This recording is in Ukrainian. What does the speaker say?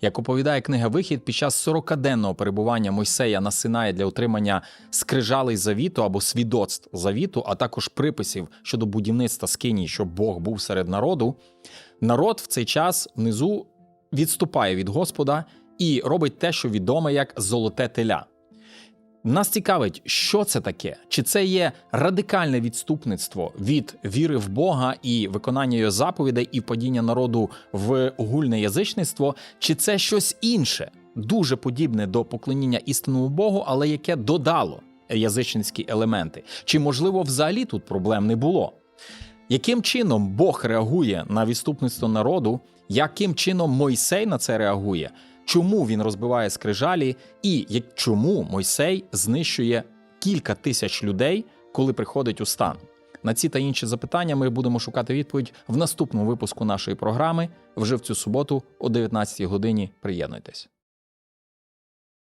Як оповідає книга Вихід, під час 40-денного перебування Мойсея на Синаї для отримання скрижалей завіту або свідоцтв завіту, а також приписів щодо будівництва скинії, щоб Бог був серед народу, народ в цей час внизу відступає від Господа і робить те, що відоме як золоте теля. Нас цікавить, що це таке? Чи це є радикальне відступництво від віри в Бога і виконання його заповідей і падіння народу в огульне язичництво, чи це щось інше, дуже подібне до поклоніння істинному Богу, але яке додало язичницькі елементи? Чи можливо взагалі тут проблем не було? Яким чином Бог реагує на відступництво народу? Яким чином Мойсей на це реагує? Чому він розбиває скрижалі, і чому Мойсей знищує кілька тисяч людей, коли приходить у стан? На ці та інші запитання ми будемо шукати відповідь в наступному випуску нашої програми вже в цю суботу о 19 годині. Приєднуйтесь.